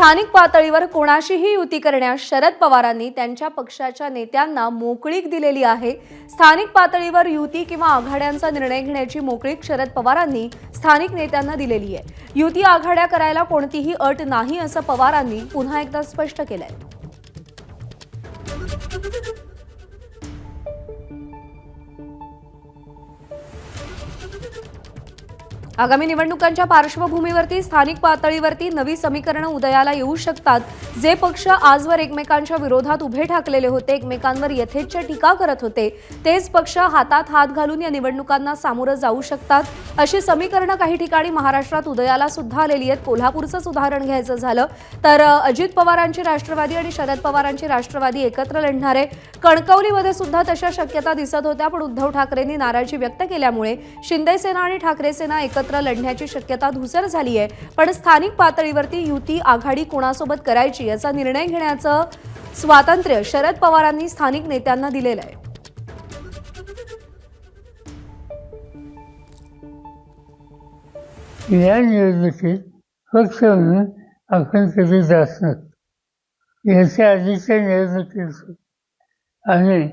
स्थानिक पातळीवर कोणाशीही युती करण्यास शरद पवारांनी त्यांच्या पक्षाच्या नेत्यांना मोकळीक दिलेली आहे. स्थानिक पातळीवर युती किंवा आघाड्यांचा निर्णय घेण्याची मोकळीक शरद पवारांनी स्थानिक नेत्यांना दिलेली आहे. युती आघाड्या करायला कोणतीही अट नाही असं पवारांनी पुन्हा एकदा स्पष्ट केलंय. आगामी निवडणुकांच्या पार्श्वभूमीवरती स्थानिक पातळीवरती नवी समीकरणं उदयाला येऊ शकतात जे पक्ष आजवर एकमेकांच्या विरोधात उभे ठाकलेले होते एकमेकांवर यथेच्छ टीका करत होते तेच पक्ष हातात हात घालून या निवडणुकांना सामोरं जाऊ शकतात अशी समीकरणं काही ठिकाणी महाराष्ट्रात उदयाला सुद्धा आलेली आहेत. कोल्हापूरचंच उदाहरण घ्यायचं झालं तर अजित पवारांची राष्ट्रवादी आणि शरद पवारांची राष्ट्रवादी एकत्र लढणारे कणकवलीमध्ये सुद्धा तशा शक्यता दिसत होत्या पण उद्धव ठाकरेंनी नाराजी व्यक्त केल्यामुळे शिंदे सेना आणि ठाकरे सेना एकत्र लढण्याची शक्यता धुसर झाली आहे. पण स्थानिक पातळीवरती युती आघाडी कोणासोबत करायची याचा निर्णय घेण्याचं स्वातंत्र्य शरद पवारांनी स्थानिक नेत्यांना दिलेलं आहे. या निवडणुकीत पक्ष म्हणून आपण कधी जात नसतो याच्या आधीच्या निवडणुकीत आणि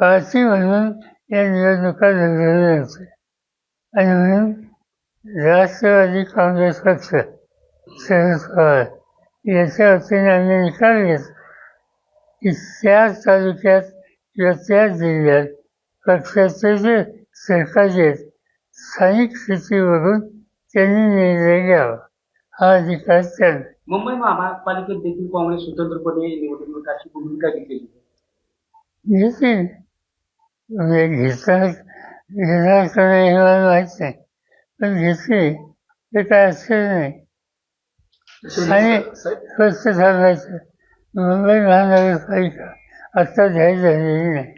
पार्टी म्हणून या निवडणुका लढवल्या होत्या. आणि म्हणून राष्ट्रवादी काँग्रेस पक्ष शरद पवार याच्या वतीने आम्ही निकाल घेतला की त्या तालुक्यात किंवा त्या जिल्ह्यात पक्षाचे जे सरकारी आहेत स्थानिक स्थितीवरून त्यांनी निर्णय घ्यावा. हा अधिकार त्यांना. मुंबई महापालिकेत देखील काँग्रेस स्वतंत्रपणे निवडणुकाची भूमिका घेतलेली आहे. घेते म्हणजे घेता घेणार का नाही हे मला माहीत नाही. पण घेतली ते काय असेल नाही. आणि स्वस्त सांगायचं मुंबई महानगरपालिका आता जाहीर झालेली नाही.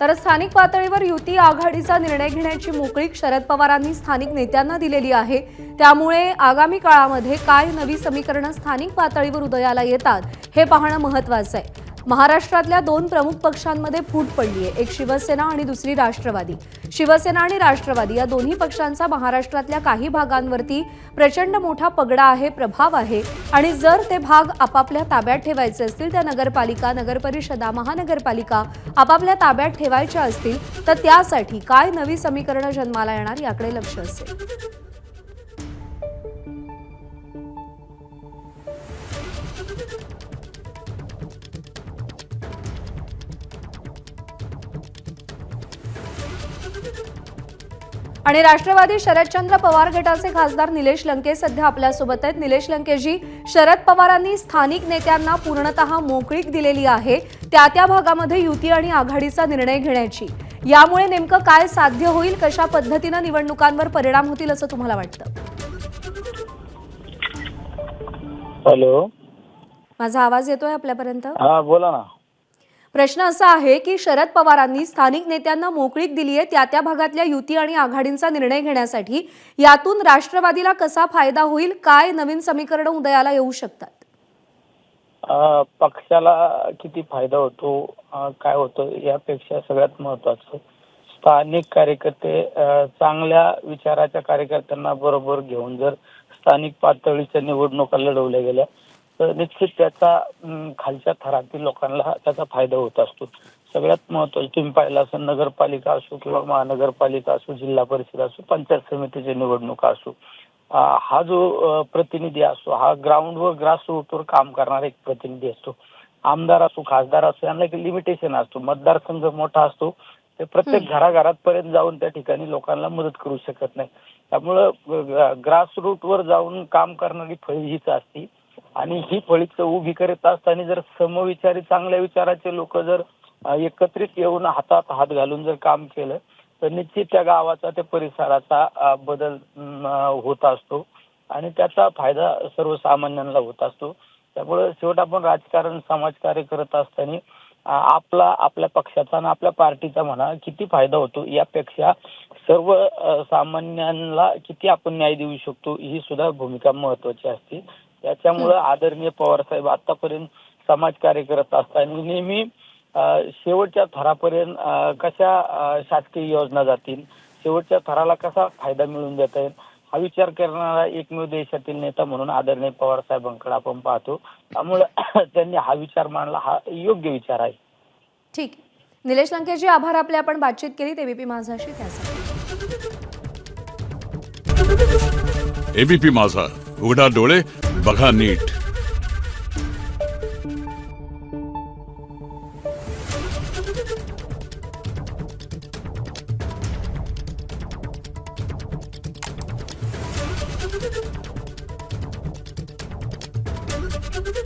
तर स्थानिक पातळीवर युती आघाडीचा निर्णय घेण्याची मोकळीक शरद पवारांनी स्थानिक नेत्यांना दिलेली आहे. त्यामुळे आगामी काळामध्ये काय नवी समीकरणं स्थानिक पातळीवर उदयाला येतात हे पाहणं महत्त्वाचं आहे. महाराष्ट्रातल्या दोन प्रमुख पक्षांमध्ये फूट पडली आहे एक शिवसेना आणि दुसरी राष्ट्रवादी. शिवसेना आणि राष्ट्रवादी या दोन्ही पक्षांचा महाराष्ट्रातल्या काही भागांवरती प्रचंड मोठा पगडा आहे प्रभाव आहे आणि जर ते भाग आपापल्या ताब्यात ठेवायचे असतील त्या नगरपालिका नगरपरिषदा महानगरपालिका आपापल्या ताब्यात ठेवायच्या असतील तर त्यासाठी काय नवी समीकरणं जन्माला येणार याकडे लक्ष असेल. आणि राष्ट्रवादी शरदचंद्र पवार गटाचे खासदार निलेश लंके सध्या आपल्यासोबत आहेत. निलेश लंकेजी शरद पवारांनी स्थानिक नेत्यांना पूर्णतः मोकळीक दिलेली आहे. त्या त्या भागामध्ये युती आणि आघाडीचा निर्णय घेण्याची. यामुळे नेमकं काय साध्य होईल कशा पद्धतीनं निवडणुकांवर परिणाम होतील असं तुम्हाला वाटतं? हॅलो. माझा आवाज येतोय आपल्यापर्यंत? हा बोला ना. प्रश्न असा आहे की शरद पवारांनी स्थानिक नेत्यांना मोकळीक दिली आहे त्या त्या भागातल्या युती आणि आघाडींचा निर्णय घेण्यासाठी. यातून राष्ट्रवादीला कसा फायदा होईल? काय नवीन समीकरण उदयाला येऊ शकतात? पक्षाला किती फायदा होतो काय होतं यापेक्षा सगळ्यात महत्वाचं स्थानिक कार्यकर्ते चांगल्या विचाराच्या कार्यकर्त्यांना बरोबर घेऊन जर स्थानिक पातळीच्या निवडणुका लढवल्या गेल्या निश्चित त्याचा खालच्या थरातील लोकांना त्याचा फायदा होत असतो. सगळ्यात महत्वाचं तुम्ही पाहिलं असेल नगरपालिका असो किंवा महानगरपालिका असो जिल्हा परिषद असो पंचायत समितीच्या निवडणुका असो. हा जो प्रतिनिधी असतो हा ग्राउंडवर ग्रासरूटवर काम करणारा एक प्रतिनिधी असतो. आमदार असो खासदार असो यांना एक लिमिटेशन असतो. मतदारसंघ मोठा असतो. ते प्रत्येक घराघरात पर्यंत जाऊन त्या ठिकाणी लोकांना मदत करू शकत नाही. त्यामुळं ग्रासरूटवर जाऊन काम करणारी फळी हीच असते. आणि ही फळीच उभी करत असताना जर समविचारी चांगल्या विचाराचे लोक जर एकत्रित येऊन हातात हात घालून जर काम केलं तर निश्चित त्या गावाचा त्या परिसराचा बदल होत असतो. आणि त्याचा फायदा सर्वसामान्यांना होत असतो. त्यामुळे शेवट आपण राजकारण समाजकार्य करत असताना आपला आपल्या पक्षाचा आणि आपल्या पार्टीचा म्हणा किती फायदा होतो यापेक्षा सर्व सामान्यांना किती आपण न्याय देऊ शकतो ही सुद्धा भूमिका महत्वाची असते. त्याच्यामुळं आदरणीय पवार साहेब आतापर्यंत समाजकार्य करत असताना नेहमी शेवटच्या थरापर्यंत कशा शासकीय योजना जातील? शेवटच्या थराला कसा फायदा मिळून देता येईल? हा विचार करणारा एकमेव देशातील नेता म्हणून आदरणीय पवार साहेबांकडे आपण पाहतो. त्यामुळे त्यांनी हा विचार मांडला. हा योग्य विचार आहे. ठीक. निलेश लंकेशी आभार आपले. आपण बातचीत केली. एबीपी माझाशी. त्यासाठी. एबीपी माझा. उघडा डोळे. बघा नीट.